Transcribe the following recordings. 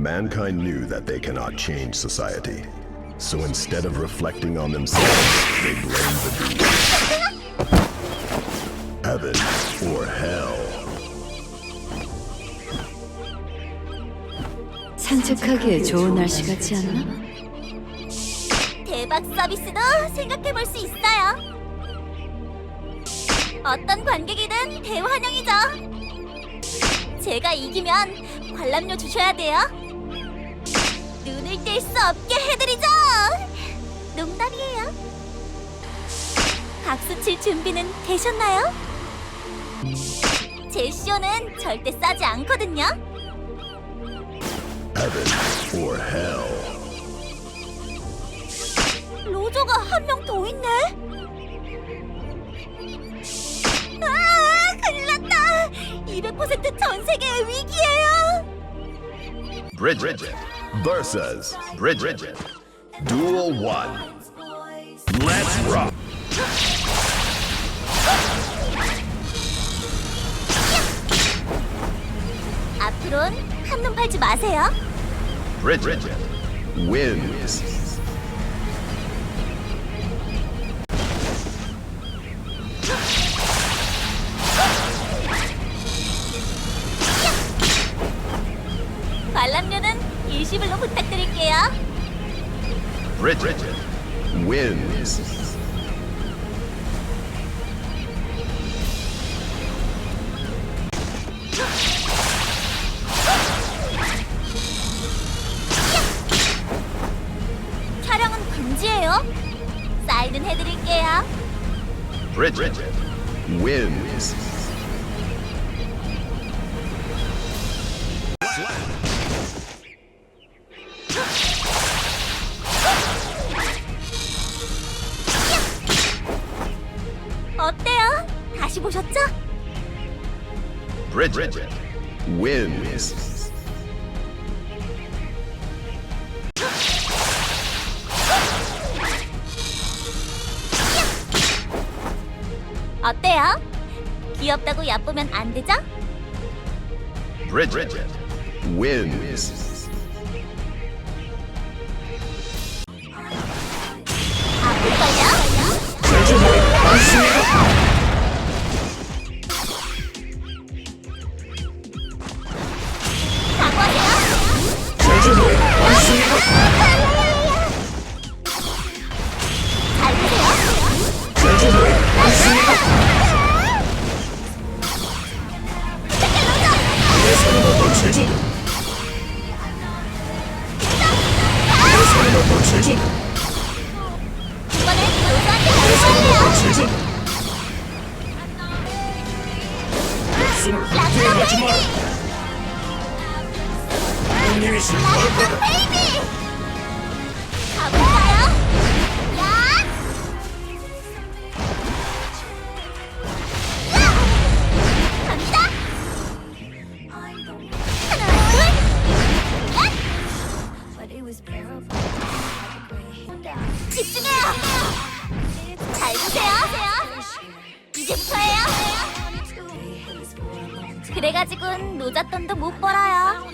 Mankind knew that they cannot change society. So instead of reflecting on themselves, they blamed the beast. Heaven or hell. 산책하기에 좋은 날씨 같지 않나? 대박 서비스도 생각해 볼 수 있어요. 어떤 관객이든 대환영이죠. 제가 이기면 관람료 주셔야 돼요. 눈을 뗄 수 없게 해드리죠. 농담이에요. 박수 칠 준비는 되셨나요? 제 쇼는 절대 싸지 않거든요. Heaven or hell. 로저가 한 명 더 있네. 아, 큰일 났다. 200%전 세계 위기예요. Bridget versus Bridget. Duel 1. Let's rock. 앞으론 한눈 팔지 마세요. Bridget wins. 관람료는 일시불로 부탁드릴게요. Bridget wins. 촬영은 금지예요. 사인은 해드릴게요. Bridget wins. 어 다시 보셨죠? Bridget wins. 어때요? 귀엽다고 얕보면 안 되죠? Bridget wins. 이번엔 로즈한테 가볼래요. 락커 베이비! 락커 베이비! 가볼까요? 그래가지고는 노잣돈도 못 벌어요.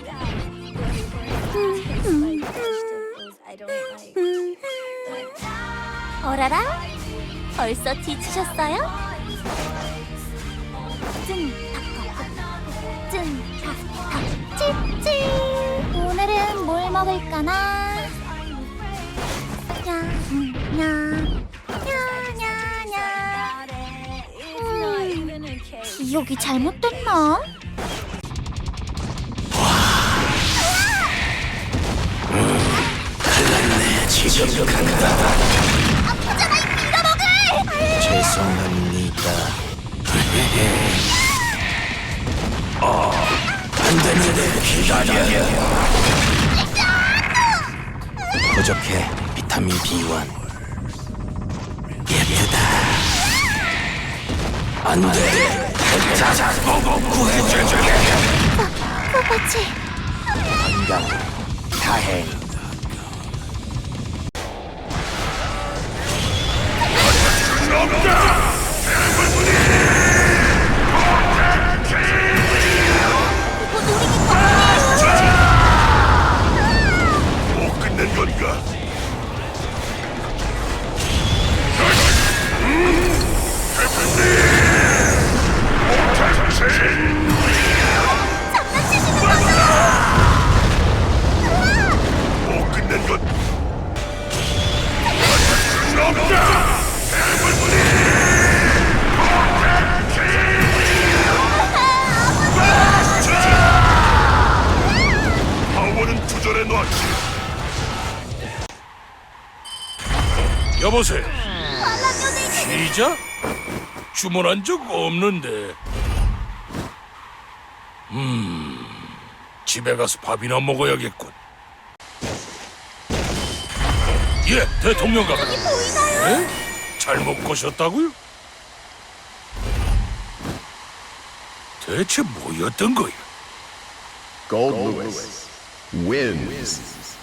어라라? 벌써 찐, 찌찌. 오늘은 뭘 먹을까나? 냐, 음, 냐, 냐, 냐, 냐. 음, 기억이 잘못됐나? 간다. 아프잖아, 이 빌어먹을! 죄송합니다. 어, 안 되는데 기다려. 부족해 비타민 B1. 예쁘다. 안 돼. 자자 보고 구해줄게. 코코치. 건강 다행. 이거 영혼은 구절에 놓았지. 여보세요. 시작? 주문한 적 없는데. 음, 집에 가서 밥이나 먹어야겠군. 예, 대통령 가. 예? 잘못 보셨다고요? 대체 뭐였던 거야? Gold, Gold wins.